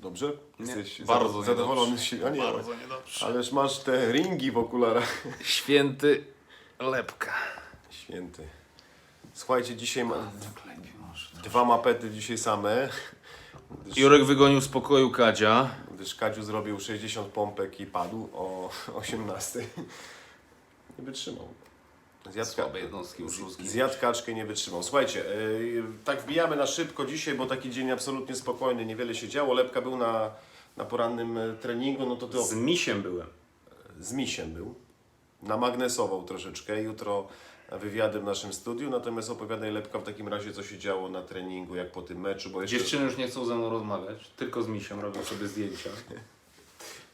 Dobrze? Nie, Jesteś bardzo zado- zadowolony z siebie? A nie, Bardzo niedobrze. Ależ masz te ringi w okularach. Święty lepka. Święty. Słuchajcie, dzisiaj ma... dwa mapety dzisiaj same. Gdyż, Jurek wygonił z pokoju Kadzia. gdyż Kadziu zrobił 60 pompek i padł o 18. Nie wytrzymał. Zjadł, ka- Słabe jednostki zjadł kaczkę, nie wytrzymał. Słuchajcie, yy, tak wbijamy na szybko dzisiaj, bo taki dzień absolutnie spokojny, niewiele się działo. Lepka był na, na porannym e, treningu, no to ty Z misiem byłem. z misiem był. Namagnesował troszeczkę. Jutro wywiady w naszym studiu, natomiast opowiadaj Lepka w takim razie, co się działo na treningu, jak po tym meczu, bo jeszcze... Dziewczyny już nie chcą ze mną rozmawiać, tylko z misiem robią sobie zdjęcia.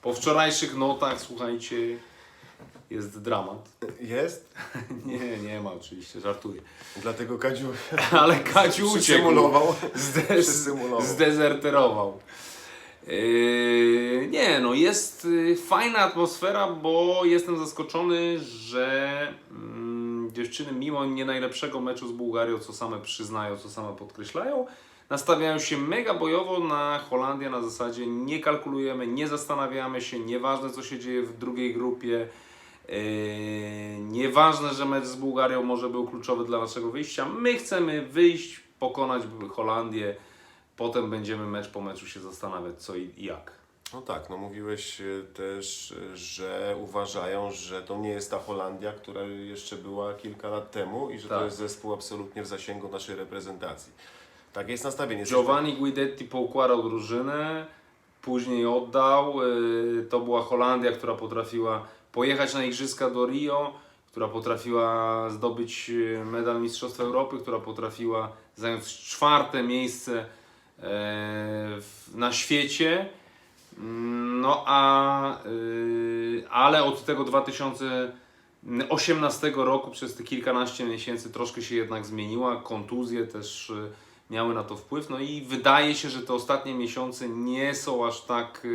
Po wczorajszych notach, słuchajcie, jest dramat. Jest? Nie, nie ma oczywiście, żartuję. Dlatego Kadziu Ale Kaciu uciekł. zdezerterował. Yy, nie, no jest y, fajna atmosfera, bo jestem zaskoczony, że mm, dziewczyny mimo nie najlepszego meczu z Bułgarią, co same przyznają, co same podkreślają, nastawiają się mega bojowo na Holandię na zasadzie nie kalkulujemy, nie zastanawiamy się, nieważne co się dzieje w drugiej grupie, nieważne, że mecz z Bułgarią może był kluczowy dla naszego wyjścia. My chcemy wyjść, pokonać Holandię. Potem będziemy mecz po meczu się zastanawiać co i jak. No tak, no mówiłeś e, też, e, że uważają, że to nie jest ta Holandia, która jeszcze była kilka lat temu i że to Tak. jest zespół absolutnie w zasięgu naszej reprezentacji. Tak jest nastawienie. Giovanni Guidetti poukładał drużynę, później oddał. Yy, To była Holandia, która potrafiła pojechać na Igrzyska do Rio, która potrafiła zdobyć yy, medal Mistrzostwa Europy, która potrafiła zająć czwarte miejsce w- na świecie. Mm, No a yy, ale od tego 2018 roku przez te kilkanaście miesięcy troszkę się jednak zmieniła. Kontuzje też miały na to wpływ. No i wydaje się, że te ostatnie miesiące nie są aż tak,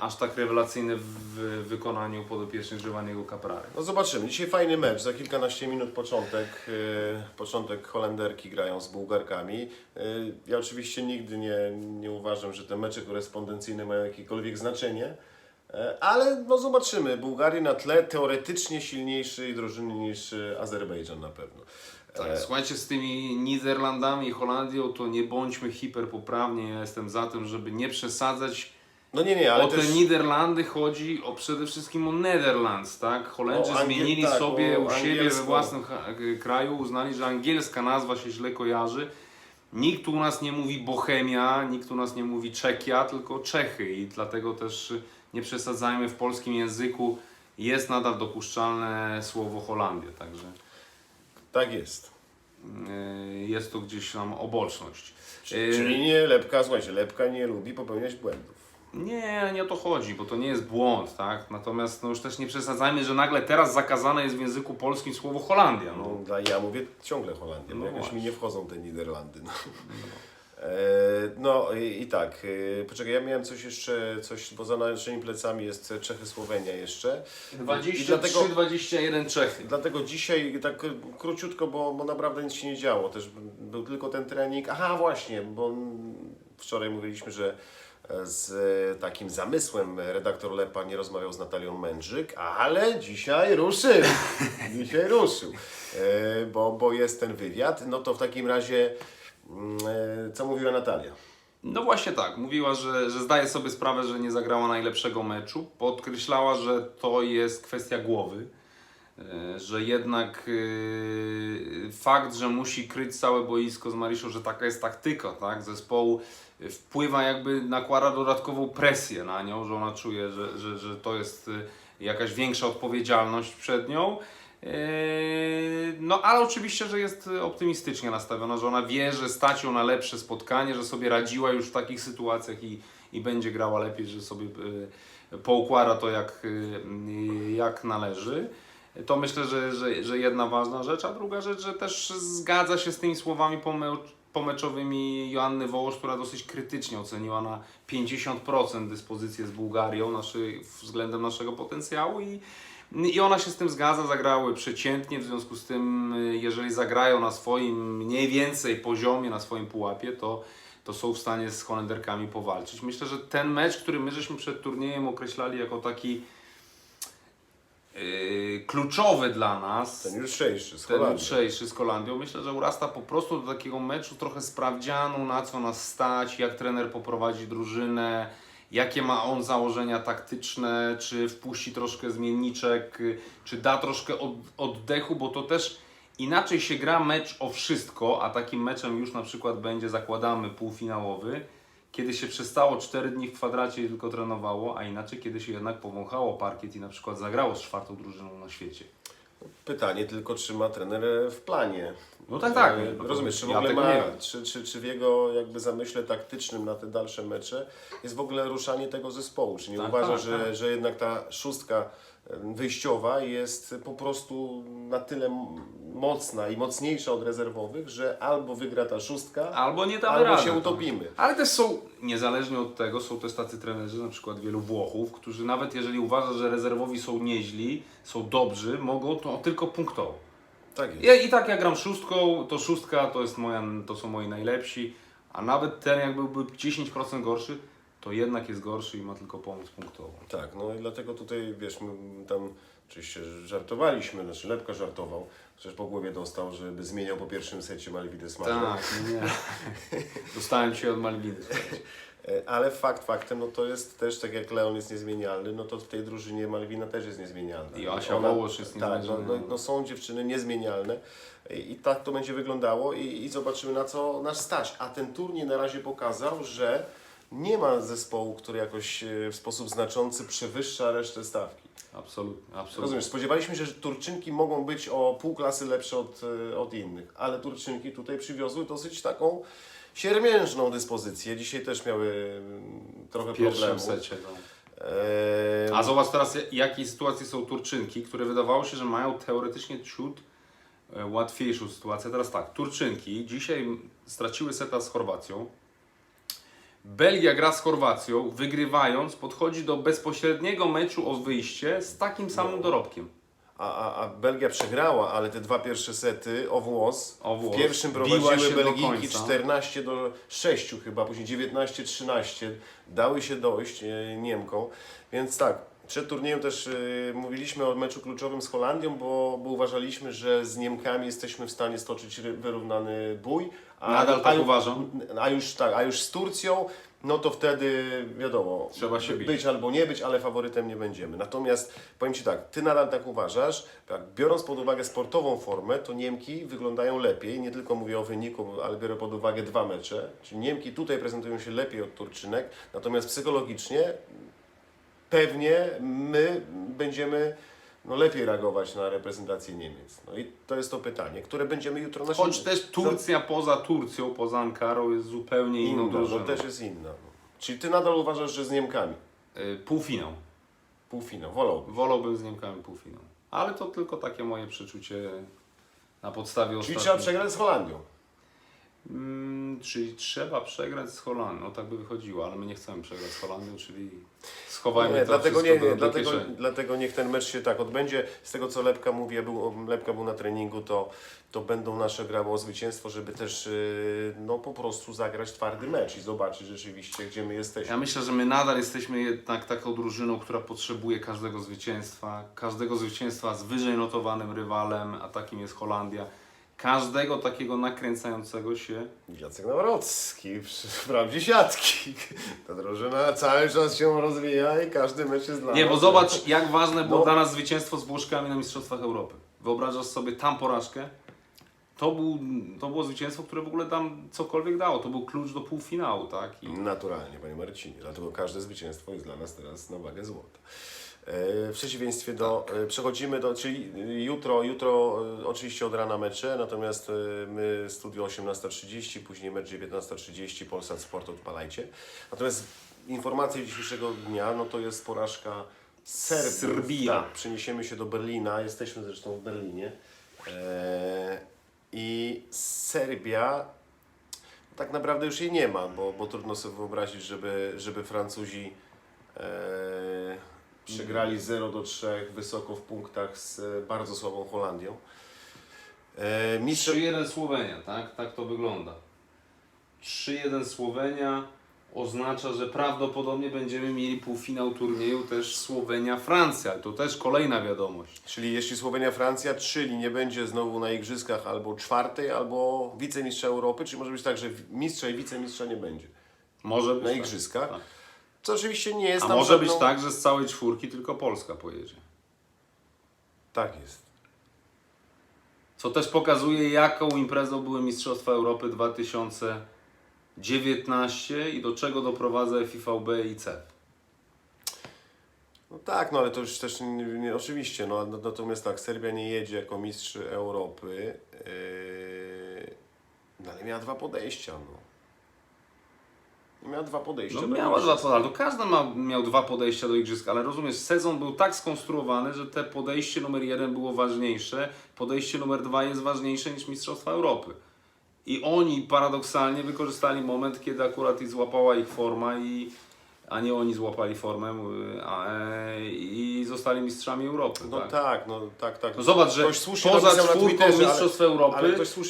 aż tak rewelacyjne w wykonaniu podopiecznych Giovanniego Caprary. No zobaczymy. Dzisiaj fajny mecz. Za kilkanaście minut początek. e, początek Holenderki grają z Bułgarkami. E, ja oczywiście nigdy nie, nie uważam, że te mecze korespondencyjne mają jakiekolwiek znaczenie. E, ale no zobaczymy. Bułgarię na tle teoretycznie silniejszej drużyny niż Azerbejdżan na pewno. Tak, słuchajcie, z tymi Niderlandami i Holandią to nie bądźmy hiperpoprawni. Ja jestem za tym, żeby nie przesadzać. No nie, nie, ale o też... te Niderlandy chodzi o przede wszystkim o Netherlands, tak? Holendrzy Angiel- zmienili tak, sobie u siebie we własnym kraju, uznali, że angielska nazwa się źle kojarzy. Nikt u nas nie mówi Bohemia, nikt u nas nie mówi Czekia, tylko Czechy i dlatego też y, nie przesadzajmy w polskim języku. Jest nadal dopuszczalne słowo Holandia, także Tak jest. y, jest to gdzieś tam oboczność. Y, Czyli nie Lepka, słuchajcie, Lepka nie lubi popełniać błędów. Nie, nie o to chodzi, bo to nie jest błąd, tak? Natomiast no już też nie przesadzajmy, że nagle teraz zakazane jest w języku polskim słowo Holandia. No. No, ja mówię ciągle Holandia, bo No jakoś właśnie. mi nie wchodzą te Niderlandy. No, e, no i, i tak, e, poczekaj, ja miałem coś jeszcze, coś, bo za naszymi plecami jest Czechy, Słowenia jeszcze. I dlatego, 23-21 Czechy. dlatego dzisiaj tak króciutko, bo, bo naprawdę nic się nie działo. Też był tylko ten trening. Aha, właśnie, bo wczoraj mówiliśmy, że z e, takim zamysłem redaktor Lepa nie rozmawiał z Natalią Mędrzyk, ale dzisiaj ruszył. dzisiaj ruszył, e, bo, bo jest ten wywiad. No to w takim razie, mm, e, co mówiła Natalia? No właśnie tak, mówiła, że, że zdaje sobie sprawę, że nie zagrała najlepszego meczu. Podkreślała, że to jest kwestia głowy. Że jednak fakt, że musi kryć całe boisko z Marysią, że taka jest taktyka tak, zespołu, wpływa jakby, nakłada dodatkową presję na nią, że ona czuje, że, że, że to jest e, jakaś większa odpowiedzialność przed nią. Eee, No, ale oczywiście, że jest optymistycznie nastawiona, że ona wie, że stać ją na lepsze spotkanie, że sobie radziła już w takich sytuacjach i, i będzie grała lepiej, że sobie e, poukłada to jak, e, jak należy. To myślę, że, że, że jedna ważna rzecz, a druga rzecz, że też zgadza się z tymi słowami pome- pomeczowymi Joanny Wołosz, która dosyć krytycznie oceniła na 50% dyspozycję z Bułgarią naszy, względem naszego potencjału i i ona się z tym zgadza, zagrały przeciętnie, w związku z tym, jeżeli zagrają na swoim mniej więcej poziomie, na swoim pułapie, to, to są w stanie z Holenderkami powalczyć. Myślę, że ten mecz, który my żeśmy przed turniejem określali jako taki yy, kluczowy dla nas, Ten jutrzejszy z ten Holandii. jutrzejszy z Holandią, myślę, że urasta po prostu do takiego meczu trochę sprawdzianu, na co nas stać, jak trener poprowadzi drużynę, jakie ma on założenia taktyczne, czy wpuści troszkę zmienniczek, czy da troszkę od, oddechu, bo to też inaczej się gra mecz o wszystko, a takim meczem już na przykład będzie, zakładamy, półfinałowy, kiedy się przestało 4 dni w kwadracie i tylko trenowało, a inaczej kiedy się jednak powąchało parkiet i na przykład zagrało z czwartą drużyną na świecie. Pytanie tylko, czy ma trener w planie. No tak, tak. E, Rozumiesz, czy w ja ogóle ma, czy, czy, czy w jego jakby zamyśle taktycznym na te dalsze mecze jest w ogóle ruszanie tego zespołu? Czy nie Tak, uważa, tak, że, tak. że jednak ta szóstka e, wyjściowa jest po prostu na tyle mocna i mocniejsza od rezerwowych, że albo wygra ta szóstka, Albo nie damy albo rady, się utopimy. Ale też są, niezależnie od tego, są też tacy trenerzy, na przykład wielu Włochów, którzy nawet jeżeli uważa, że rezerwowi są nieźli, są dobrzy, mogą to tylko punktowo. Tak jest. Ja, I tak jak gram szóstką, to szóstka to, jest moja, to są moi najlepsi, a nawet ten jak byłby 10% gorszy, to jednak jest gorszy i ma tylko pomóc punktowo. Tak, no i dlatego tutaj, wiesz, my tam oczywiście żartowaliśmy, znaczy Lepka żartował, przecież po głowie dostał, żeby zmieniał po pierwszym secie Malvides Marzę. Tak, nie. Dostałem się od Malwiny. E, Ale fakt faktem, no to jest też tak jak Leon jest niezmienialny, no to w tej drużynie Malwina też jest niezmienialna. I Asia Ona- Wołosz jest Tak, no, niezmienialna. no, no są dziewczyny niezmienialne i, i tak to będzie wyglądało i, i zobaczymy na co nas stać. A ten turniej na razie pokazał, że nie ma zespołu, który jakoś e, w sposób znaczący przewyższa resztę stawki. Absolutnie, absolutnie. Rozumiesz, spodziewaliśmy się, że Turczynki mogą być o pół klasy lepsze od, e, od innych, ale Turczynki tutaj przywiozły dosyć taką siermiężną dyspozycję. Dzisiaj też miały mm, trochę problemów. secie. No. Eee, A zobacz teraz, jakiej sytuacji są Turczynki, które wydawało się, że mają teoretycznie ciut e, łatwiejszą sytuację. Teraz tak, Turczynki dzisiaj straciły seta z Chorwacją. Belgia gra z Chorwacją, wygrywając, podchodzi do bezpośredniego meczu o wyjście z takim samym No. dorobkiem. a, a, a Belgia przegrała, ale te dwa pierwsze sety o włos. O włos. W pierwszym Biła prowadziły się do Belgijki końca. 14 do 6 chyba, później 19-13. Dały się dojść e, Niemkom. Więc tak, przed turniejem też e, mówiliśmy o meczu kluczowym z Holandią, bo, bo uważaliśmy, że z Niemkami jesteśmy w stanie stoczyć ry- wyrównany bój. Nadal tak uważam. A już tak, a już z Turcją, no to wtedy wiadomo, Trzeba się bić. być albo nie być, ale faworytem nie będziemy. Natomiast powiem Ci tak, Ty nadal tak uważasz, tak, biorąc pod uwagę sportową formę, to Niemki wyglądają lepiej, nie tylko mówię o wyniku, ale biorę pod uwagę dwa mecze, czyli Niemki tutaj prezentują się lepiej od Turczynek, natomiast psychologicznie pewnie my będziemy no, lepiej reagować na reprezentację Niemiec. No i to jest to pytanie, które będziemy jutro na Choć też Turcja poza Turcją, poza Ankarą jest zupełnie inną inna, no, drużyną. też jest inna. No. Czyli Ty nadal uważasz, że z Niemkami Y, Półfinał. półfinał, wolałbym. Wolałbym z Niemkami półfinał. Ale to tylko takie moje przeczucie na podstawie Czyli ostatnich... trzeba przegrać z Holandią. Mm, czyli trzeba przegrać z Holandią. No tak by wychodziło, ale my nie chcemy przegrać z Holandią, czyli schowajmy Nie, to dlatego, nie, dlatego, kieszeni. dlatego niech ten mecz się tak odbędzie. Z tego co Lepka mówi, był, Lepka był na treningu, to, to będą nasze grały o zwycięstwo, żeby też yy, no, po prostu zagrać twardy mecz i zobaczyć rzeczywiście, gdzie my jesteśmy. Ja myślę, że my nadal jesteśmy jednak taką drużyną, która potrzebuje każdego zwycięstwa. Każdego zwycięstwa z wyżej notowanym rywalem, a takim jest Holandia. Każdego takiego nakręcającego się Jacek Nawrocki wprawdzie siatki. Ta drużyna cały czas się rozwija i każdy mecz jest dla Nie, bo zobacz, jak ważne było No. dla nas zwycięstwo z Włoszkami na Mistrzostwach Europy. Wyobrażasz sobie tam porażkę? To, był, to było zwycięstwo, które w ogóle tam cokolwiek dało. To był klucz do półfinału, tak? I Naturalnie, Panie Marcinie. Dlatego każde zwycięstwo jest dla nas teraz na wagę złota. E, W przeciwieństwie do, e, przechodzimy do, czyli jutro, jutro e, oczywiście od rana mecze, natomiast my studio 18.30, później mecz 19.30, Polsat Sport odpalajcie. Natomiast informacja dzisiejszego dnia, no to jest porażka Serbii. Serbia. Tak, przeniesiemy się do Berlina, jesteśmy zresztą w Berlinie. I Serbia tak naprawdę już jej nie ma, bo, bo trudno sobie wyobrazić, żeby, żeby Francuzi e, przegrali 0 do 3 wysoko w punktach z e, bardzo słabą Holandią. E, mistrz... 3-1 Słowenia, tak? Tak to wygląda. 3-1 Słowenia oznacza, że prawdopodobnie będziemy mieli półfinał turnieju też Słowenia-Francja. To też kolejna wiadomość. Czyli jeśli Słowenia-Francja, czyli nie będzie znowu na igrzyskach albo czwartej, albo wicemistrza Europy, czy może być tak, że mistrza i wicemistrza nie będzie Może być na tak. igrzyskach? Tak. Co oczywiście nie jest A może żadną... być tak, że z całej czwórki tylko Polska pojedzie. Tak jest. Co też pokazuje, jaką imprezą były Mistrzostwa Europy 2019 i do czego doprowadza FIVB i CEF. No tak, no ale to już też nie, nie, oczywiście, no no, natomiast tak, Serbia nie jedzie jako mistrz Europy, yy, no ale miała dwa podejścia, no. Miała dwa podejścia. No do miała dwa podejścia, to każdy ma, miał dwa podejścia do igrzysk, ale rozumiesz, sezon był tak skonstruowany, że te podejście numer jeden było ważniejsze, podejście numer dwa jest ważniejsze niż Mistrzostwa Europy. I oni paradoksalnie wykorzystali moment, kiedy akurat ich złapała ich forma i a nie oni złapali formę y, a, e, i zostali mistrzami Europy. No tak. tak, no tak, tak. No zobacz, że Ktoś poza czwórką Twitterze, ale- Mistrzostw Europy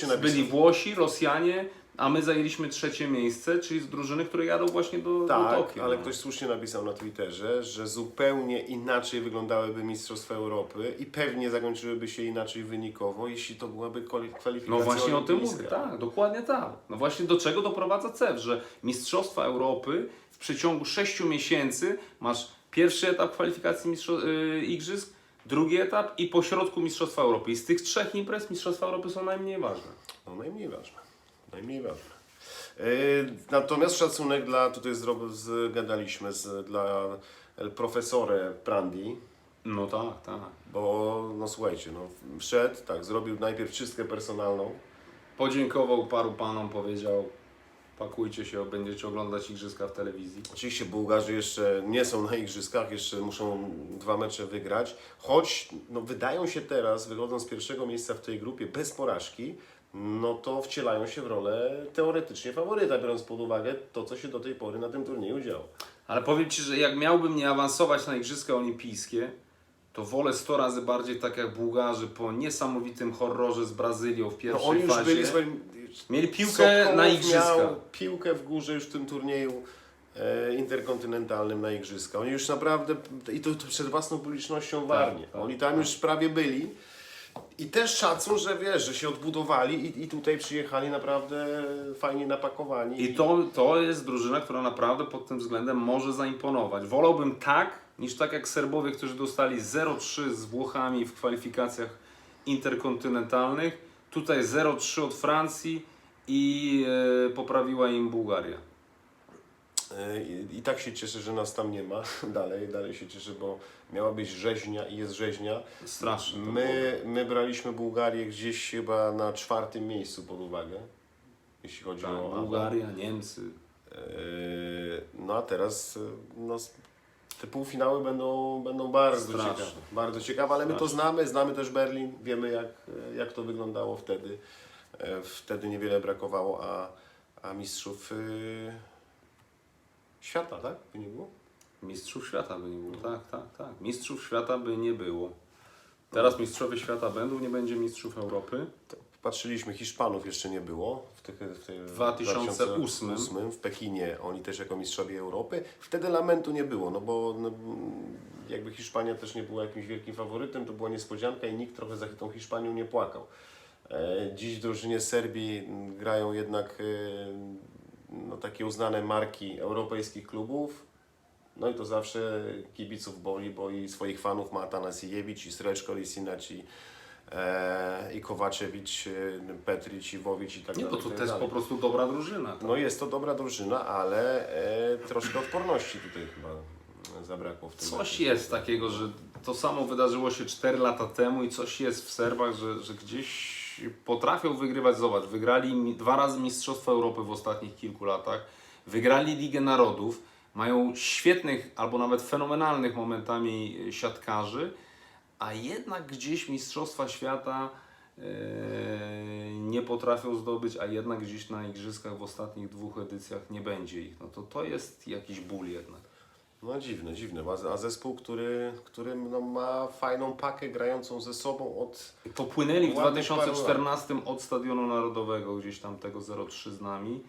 ale byli Włosi, Rosjanie, a my zajęliśmy trzecie miejsce, czyli z drużyny, które jadą właśnie do, do Tak, Tokio. ale no. ktoś słusznie napisał na Twitterze, że zupełnie inaczej wyglądałyby Mistrzostwa Europy i pewnie zakończyłyby się inaczej wynikowo, jeśli to byłaby kwali- kwalifikacja No właśnie o tym mówię, tak, dokładnie tak. No właśnie do czego doprowadza CEF, że Mistrzostwa Europy w przeciągu 6 miesięcy masz pierwszy etap kwalifikacji mistrzo- y, igrzysk, drugi etap i po środku Mistrzostwa Europy. I z tych trzech imprez Mistrzostwa Europy są najmniej ważne. No najmniej ważne. Najmniej ważne. Natomiast szacunek dla, tutaj zgadaliśmy, z, dla el profesore Prandi, No tak, tak. bo no słuchajcie, no wszedł, tak, zrobił najpierw czystkę personalną, Podziękował paru panom, powiedział pakujcie się, będziecie oglądać igrzyska w telewizji. Oczywiście Bułgarzy jeszcze nie są na igrzyskach, jeszcze muszą dwa mecze wygrać, choć no, wydają się teraz, wychodząc z pierwszego miejsca w tej grupie bez porażki, no to wcielają się w rolę teoretycznie faworyta, biorąc pod uwagę to, co się do tej pory na tym turnieju działo. Ale powiem Ci, że jak miałbym nie awansować na Igrzyska Olimpijskie, to wolę 100 razy bardziej tak jak Bułgarzy po niesamowitym horrorze z Brazylią w No pierwszej oni już fazie. byli, Mieli piłkę Sokołow na Igrzyska. miał piłkę w górze już w tym turnieju e, interkontynentalnym na Igrzyska. Oni już naprawdę, i to, to przed własną publicznością warnie. tak, Oni tam tak. już prawie byli. I też szacun, że wiesz, że się odbudowali i, i tutaj przyjechali naprawdę fajnie napakowani. I to, to jest drużyna, która naprawdę pod tym względem może zaimponować. Wolałbym tak, niż tak jak Serbowie, którzy dostali 0-3 z Włochami w kwalifikacjach interkontynentalnych. Tutaj 0-3 od Francji i e, poprawiła im Bułgaria. E, I, I tak się cieszę, że nas tam nie ma. Dalej, dalej się cieszę, bo miała być rzeźnia i jest rzeźnia. Było. My, my braliśmy Bułgarię gdzieś chyba na czwartym miejscu pod uwagę, jeśli chodzi Tak, o. Bułgaria, Niemcy. Eee, No a teraz e, no, te półfinały będą, będą bardzo Straszne. ciekawe. Bardzo ciekawe, ale my to znamy, znamy też Berlin, wiemy jak, e, jak to wyglądało wtedy. E, Wtedy niewiele brakowało, a, a mistrzów e, świata, tak? By nie było? Mistrzów świata by nie było. Tak, tak, tak. Mistrzów świata by nie było. Teraz mistrzowie świata będą, nie będzie mistrzów Europy. Patrzyliśmy, Hiszpanów jeszcze nie było w, tych, w tej- 2008. 2008 w Pekinie, oni też jako mistrzowie Europy. Wtedy lamentu nie było, no bo no, jakby Hiszpania też nie była jakimś wielkim faworytem, to była niespodzianka i nikt trochę za tą Hiszpanią nie płakał. E, Dziś w drużynie Serbii grają jednak e, no, takie uznane marki europejskich klubów. No i to zawsze kibiców boli, bo i swoich fanów ma Atanasiewicz, i Sreczko, i Sinaci, i Kowaczewicz, e, Petrić, i Wowicz i tak Nie, bo dalej. to tak dalej. po prostu dobra drużyna. No jest to dobra drużyna, ale e, troszkę odporności tutaj chyba zabrakło w tym Coś jest takiego, że to samo wydarzyło się 4 lata temu i coś jest w Serbach, że, że gdzieś potrafią wygrywać. Zobacz, wygrali dwa razy Mistrzostwo Europy w ostatnich kilku latach, wygrali Ligę Narodów, mają świetnych albo nawet fenomenalnych momentami siatkarzy, a jednak gdzieś Mistrzostwa Świata e, nie potrafią zdobyć, a jednak gdzieś na Igrzyskach w ostatnich dwóch edycjach nie będzie ich. No to to jest jakiś ból jednak. No dziwne, dziwne. A, zespół, który, który no, ma fajną pakę grającą ze sobą od... Popłynęli w Ładnych 2014 od Stadionu Narodowego, gdzieś tam tego 0-3 z nami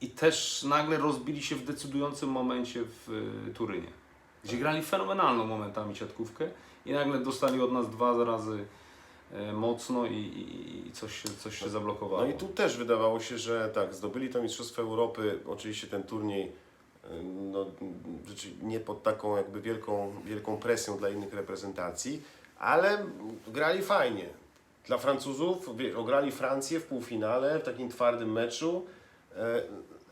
i też nagle rozbili się w decydującym momencie w y, Turynie, gdzie grali fenomenalną momentami siatkówkę i nagle dostali od nas dwa razy y, mocno i, i, i coś, się, coś się zablokowało. No i tu też wydawało się, że tak, zdobyli to Mistrzostwo Europy, oczywiście ten turniej y, no, nie pod taką jakby wielką, wielką presją dla innych reprezentacji, ale grali fajnie. Dla Francuzów, ograli Francję w półfinale, w takim twardym meczu e,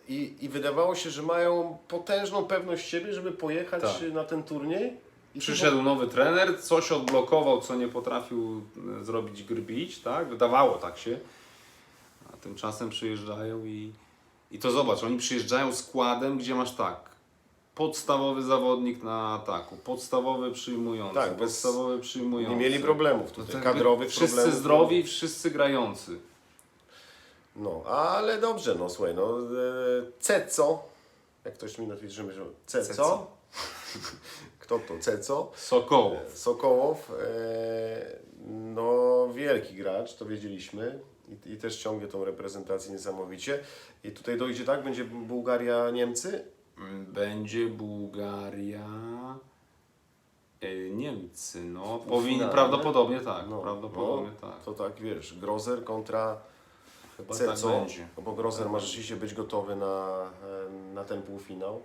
i, i wydawało się, że mają potężną pewność siebie, żeby pojechać Tak. na ten turniej. Przyszedł nowy trener, coś odblokował, co nie potrafił e, zrobić Grbić, tak? Wydawało tak się. A tymczasem przyjeżdżają i, i to zobacz, oni przyjeżdżają składem, gdzie masz tak. Podstawowy zawodnik na ataku, podstawowy przyjmujący, Tak, podstawowy przyjmujący. Nie mieli problemów No tutaj, tak, kadrowych Wszyscy problemów. zdrowi, wszyscy grający. No, ale dobrze, no słuchaj, no e, Ceco, jak ktoś mi napisze, że myślał, Ceco, Ceco? kto to, Ceco? Sokołów. E, Sokołow, e, no wielki gracz, to wiedzieliśmy i, i też ciągnie tą reprezentację niesamowicie. I tutaj dojdzie tak, będzie Bułgaria, Niemcy? Będzie Bułgaria. e, Niemcy, no. Powinni, prawdopodobnie tak. No, prawdopodobnie no, tak. To tak, wiesz, Grozer kontra Chyba Ceco, tak będzie. bo Grozer ma rzeczywiście być gotowy na, na ten półfinał.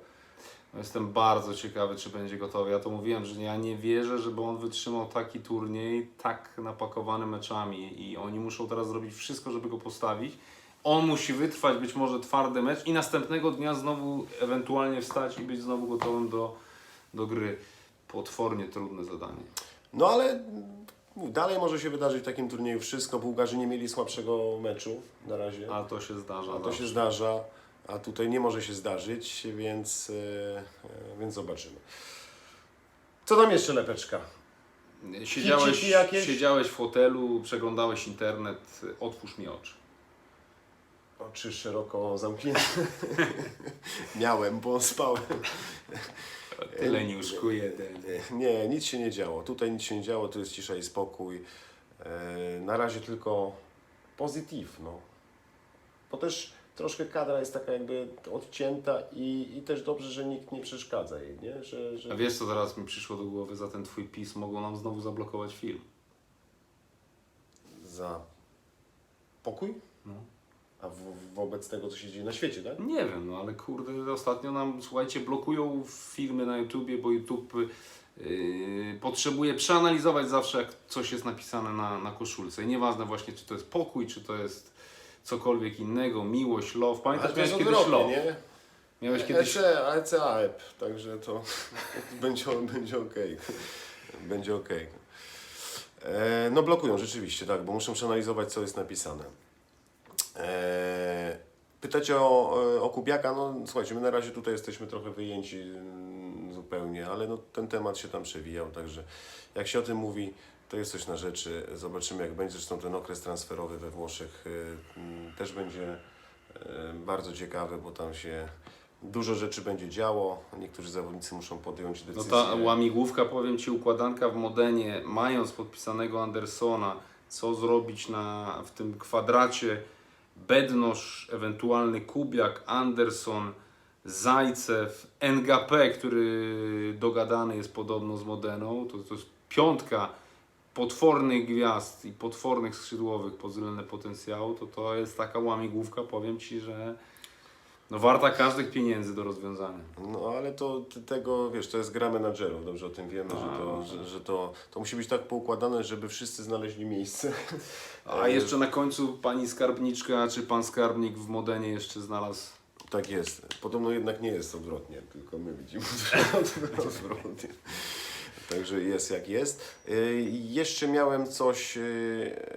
Jestem bardzo ciekawy, czy będzie gotowy. Ja to mówiłem, że ja nie wierzę, żeby on wytrzymał taki turniej, tak napakowany meczami i oni muszą teraz zrobić wszystko, żeby go postawić. On musi wytrwać być może twardy mecz i następnego dnia znowu ewentualnie wstać i być znowu gotowym do, do gry. Potwornie trudne zadanie. No ale dalej może się wydarzyć w takim turnieju wszystko. Bułgarzy nie mieli słabszego meczu na razie. A to się zdarza. A to się zdarza, a tutaj nie może się zdarzyć, więc, e, e, więc zobaczymy. Co tam jeszcze lepeczka? Siedziałeś, jakieś? siedziałeś w hotelu, przeglądałeś internet, otwórz mi oczy. Oczy szeroko zamknięte. Miałem, bo spałem. Tyle nie łóżku jeden. Nie, nic się nie działo. Tutaj nic się nie działo, tu jest cisza i spokój. E, Na razie tylko pozytyw, no. Bo też troszkę kadra jest taka jakby odcięta i, i też dobrze, że nikt nie przeszkadza jej, nie? Że, że... A wiesz co teraz mi przyszło do głowy za ten twój pis? Mogą nam znowu zablokować film. Za pokój? No. A w, wobec tego, co się dzieje na świecie, tak? Nie wiem, no ale kurde, ostatnio nam, słuchajcie, blokują filmy na YouTubie, bo YouTube yy, potrzebuje przeanalizować zawsze, jak coś jest napisane na, na koszulce. I nieważne właśnie, czy to jest pokój, czy to jest cokolwiek innego, miłość, love. Pamiętasz, miałeś kiedyś odwrotnie, love. nie? Miałeś kiedyś... EC, EC AEP, także to będzie, będzie okej. Będzie okej. E, No blokują rzeczywiście, tak, bo muszą przeanalizować, co jest napisane. E, Pytacie o, o Kubiaka, no słuchajcie, my na razie tutaj jesteśmy trochę wyjęci mm, zupełnie, ale no, ten temat się tam przewijał, także jak się o tym mówi, to jest coś na rzeczy. Zobaczymy jak będzie, zresztą ten okres transferowy we Włoszech y, mm, też będzie y, bardzo ciekawy, bo tam się dużo rzeczy będzie działo, niektórzy zawodnicy muszą podjąć No decyzje. ta łamigłówka, powiem Ci, układanka w Modenie, mając podpisanego Andersona, co zrobić na, w tym kwadracie Bednosz, ewentualny Kubiak, Anderson, Zajcew, NGP, który dogadany jest podobno z Modeną, to, to jest piątka potwornych gwiazd i potwornych skrzydłowych pod względem potencjału, to to jest taka łamigłówka, powiem Ci, że no warta każdych pieniędzy do rozwiązania. No ale to tego, wiesz, to jest gra menadżerów, dobrze o tym wiemy, że, to, że, że to, to musi być tak poukładane, żeby wszyscy znaleźli miejsce. A jeszcze na końcu pani skarbniczka czy pan skarbnik w Modenie jeszcze znalazł. Tak jest. Podobno jednak nie jest odwrotnie, tylko my widzimy odwrotnie. Także jest jak jest. Y, Jeszcze miałem coś y,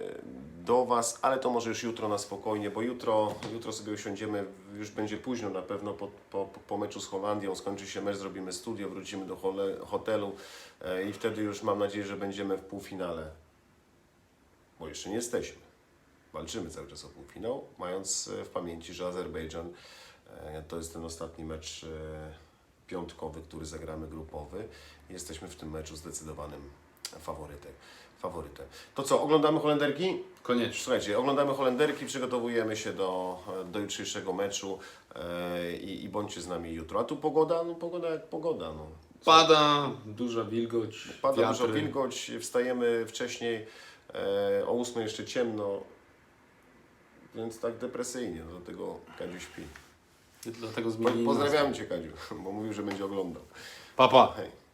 do Was, ale to może już jutro na spokojnie, bo jutro, jutro sobie usiądziemy, już będzie późno na pewno po, po, po meczu z Holandią, skończy się mecz, zrobimy studio, wrócimy do hotelu y, i wtedy już mam nadzieję, że będziemy w półfinale. Bo jeszcze nie jesteśmy. Walczymy cały czas o półfinał, mając w pamięci, że Azerbejdżan to jest ten ostatni mecz piątkowy, który zagramy grupowy. Jesteśmy w tym meczu zdecydowanym faworytem. faworytem. To co, oglądamy Holenderki? Koniecznie. Słuchajcie, oglądamy Holenderki, przygotowujemy się do, do jutrzejszego meczu e, i, bądźcie z nami jutro. A tu pogoda, no pogoda jak pogoda. No. Pada, duża wilgoć, Pada wiatry. dużo wilgoć, wstajemy wcześniej, e, o 8 jeszcze ciemno, więc tak depresyjnie, no, dlatego Kadziu śpi. Dlatego zmienili pozdrawiam Cię Kadziu, bo mówił, że będzie oglądał. Papa. Hej.